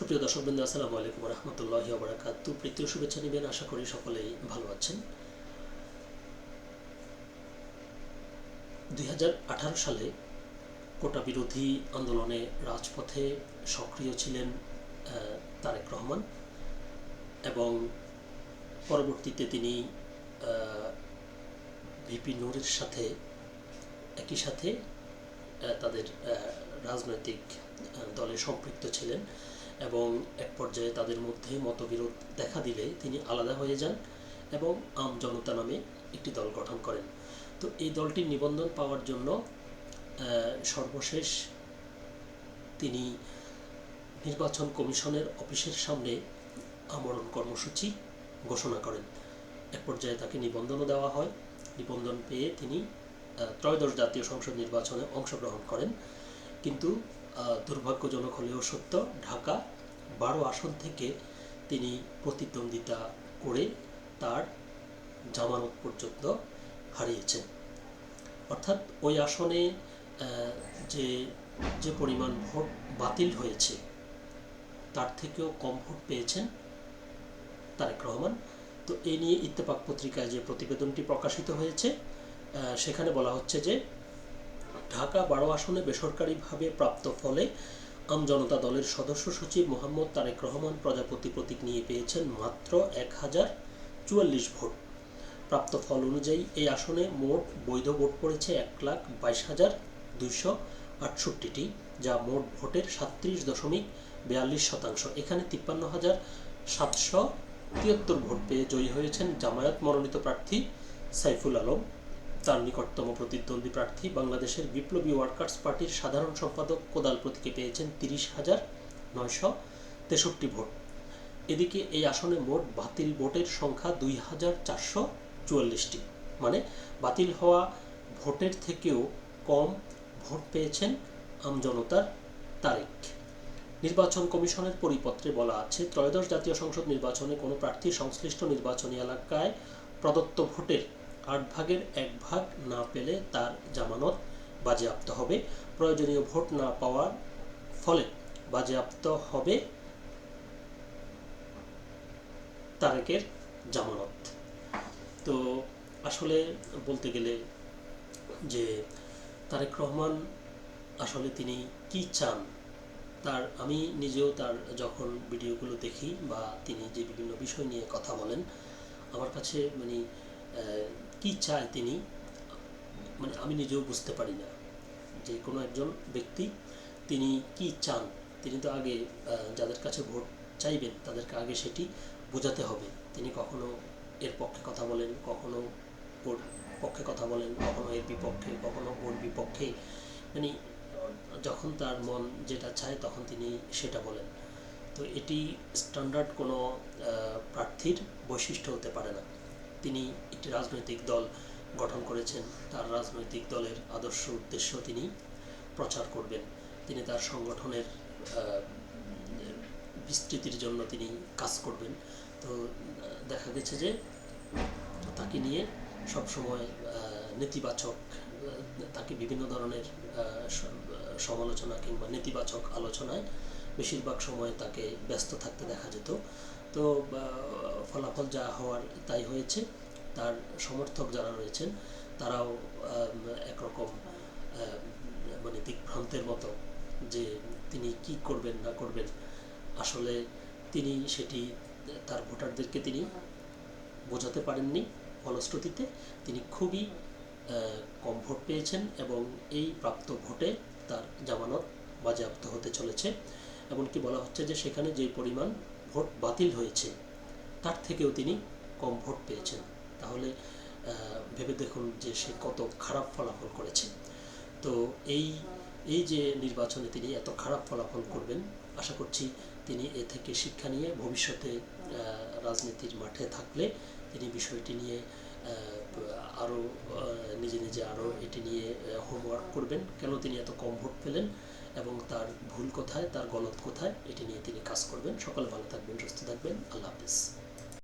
সুপ্রিয় দর্শক বৃন্দ, আসসালামু আলাইকুম রহমতুল্লাহ বারাকাত প্রীতীয় শুভেচ্ছা নেবেন, আশা করি সকলেই ভালো আছেন। দুই সালে কোটা বিরোধী আন্দোলনে রাজপথে সক্রিয় ছিলেন তারেক রহমান এবং পরবর্তীতে তিনি ভিপি নূরের সাথে, একই সাথে তাদের রাজনৈতিক দলে সম্পৃক্ত ছিলেন। এবং এক পর্যায়ে তাদের মধ্যে মতবিরোধ দেখা দিলে তিনি আলাদা হয়ে যান এবং আম জনতা নামে একটি দল গঠন করেন। তো এই দলটির নিবন্ধন পাওয়ার জন্য সর্বশেষ তিনি নির্বাচন কমিশনের অফিসের সামনে আমরণ কর্মসূচি ঘোষণা করেন। এক পর্যায়ে তাকে নিবন্ধনও দেওয়া হয়। নিবন্ধন পেয়ে তিনি ত্রয়োদশ জাতীয় সংসদ নির্বাচনে অংশগ্রহণ করেন। কিন্তু দুর্ভাগ্যজনক হলেও সত্য, ঢাকা বারো আসন থেকে তিনি প্রতিদ্বন্দ্বিতা করে তার জামানত পর্যন্ত হারিয়েছেন। অর্থাৎ ওই আসনে যে যে পরিমাণ ভোট বাতিল হয়েছে, তার থেকেও কম ভোট পেয়েছেন তারেক রহমান। তো এই নিয়ে ইত্তেফাক পত্রিকায় যে প্রতিবেদনটি প্রকাশিত হয়েছে সেখানে বলা হচ্ছে যে ঢাকা বারো আসনে বেসরকারিভাবে প্রাপ্ত ফলে আম জনতা দলের সদস্য সচিব মোহাম্মদ তারেক রহমান প্রজাপতি প্রতীক নিয়ে পেয়েছেন মাত্র এক হাজার চুয়াল্লিশ ভোট। প্রাপ্ত ফল অনুযায়ী এই আসনে মোট বৈধ ভোট পড়েছে এক লাখ বাইশ হাজার দুইশো আটষট্টিটি, যা মোট ভোটের সাতত্রিশ দশমিক বিয়াল্লিশ শতাংশ। এখানে তিপ্পান্ন হাজার সাতশো তিয়াত্তর ভোট পেয়ে জয়ী হয়েছেন জামায়াত মনোনীত প্রার্থী সাইফুল আলম। তার নিকটতম প্রতিদ্বন্দ্বী প্রার্থী বাংলাদেশের বিপ্লবী ওয়ার্কার্স পার্টির সাধারণ সম্পাদক কোদাল প্রতীকে পেয়েছেন তিরিশ হাজার নয়শো তেষট্টি ভোট। এদিকে এই আসনে মোট বাতিল ভোটের সংখ্যা দুই হাজার চারশো চুয়াল্লিশটি। মানে বাতিল হওয়া ভোটের থেকেও কম ভোট পেয়েছেন আমজনতার তারিখ নির্বাচন কমিশনের পরিপত্রে বলা আছে, ত্রয়োদশ জাতীয় সংসদ নির্বাচনে কোনো প্রার্থী সংশ্লিষ্ট নির্বাচনী এলাকায় প্রদত্ত ভোটের আট ভাগের এক ভাগ না পেলে তার জামানত বাজেয়াপ্ত হবে। প্রয়োজনীয় ভোট না পাওয়ার ফলে বাজেয়াপ্ত হবে তারেকের জামানত। তো আসলে বলতে গেলে যে তারেক রহমান আসলে তিনি কি চান, তার আমি নিজেও তার যখন ভিডিওগুলো দেখি বা তিনি যে বিভিন্ন বিষয় নিয়ে কথা বলেন, আমার কাছে মানে কি চায় তিনি মানে আমি নিজেও বুঝতে পারি না। যে কোনো একজন ব্যক্তি তিনি কি চান, তিনি তো আগে যাদের কাছে ভোট চাইবেন, তাদেরকে আগে সেটি বোঝাতে হবে। তিনি কখনো এর পক্ষে কথা বলেন, কখনো ওর পক্ষে কথা বলেন, কখনো এর বিপক্ষে, কখনো ওর বিপক্ষে। মানে যখন তার মন যেটা চায়, তখন তিনি সেটা বলেন। তো এটি স্ট্যান্ডার্ড কোনো প্রার্থীর বৈশিষ্ট্য হতে পারে না। তিনি একটি রাজনৈতিক দল গঠন করেছেন। তার রাজনৈতিক দলের আদর্শ উদ্দেশ্য তিনি প্রচার করবেন। তিনি তার সংগঠনের বিস্তৃতির জন্য তিনি কাজ করবেন। তো দেখা গেছে যে তাকে নিয়ে সবসময় নেতিবাচক তাকে বিভিন্ন ধরনের সমালোচনা কিংবা নেতিবাচক আলোচনায় বেশিরভাগ সময় তাকে ব্যস্ত থাকতে দেখা যেত। তো ফলাফল যা হওয়ার তাই হয়েছে। তার সমর্থক যারা রয়েছেন, তারাও একরকম মানে দিগ্ভ্রান্তের মতো যে তিনি কি করবেন, না করবেন, আসলে তিনি সেটি, তার ভোটারদেরকে তিনি বোঝাতে পারেননি। ফলশ্রুতিতে তিনি খুবই কম ভোট পেয়েছেন এবং এই প্রাপ্ত ভোটে তার জামানত বাজেয়াপ্ত হতে চলেছে। এমনকি বলা হচ্ছে যে সেখানে যে পরিমাণ ভোট বাতিল হয়েছে, তার থেকেও তিনি কম ভোট পেয়েছেন। তাহলে ভেবে দেখুন যে সে কত খারাপ ফলাফল করেছে। তো এই এই যে নির্বাচনে তিনি এত খারাপ ফলাফল করবেন, আশা করছি তিনি এ থেকে শিক্ষা নিয়ে ভবিষ্যতে রাজনীতির মাঠে থাকলে তিনি বিষয়টি নিয়ে আরও নিজে নিজে আরও এটি নিয়ে হোমওয়ার্ক করবেন। কেন তিনি এত কম ভোট পেলেন এবং তার ভুল কোথায়, তার গলত কোথায়, এটি নিয়ে তিনি কাজ করবেন। সকলে ভালো থাকবেন, সুস্থ থাকবেন। আল্লাহ হাফিজ।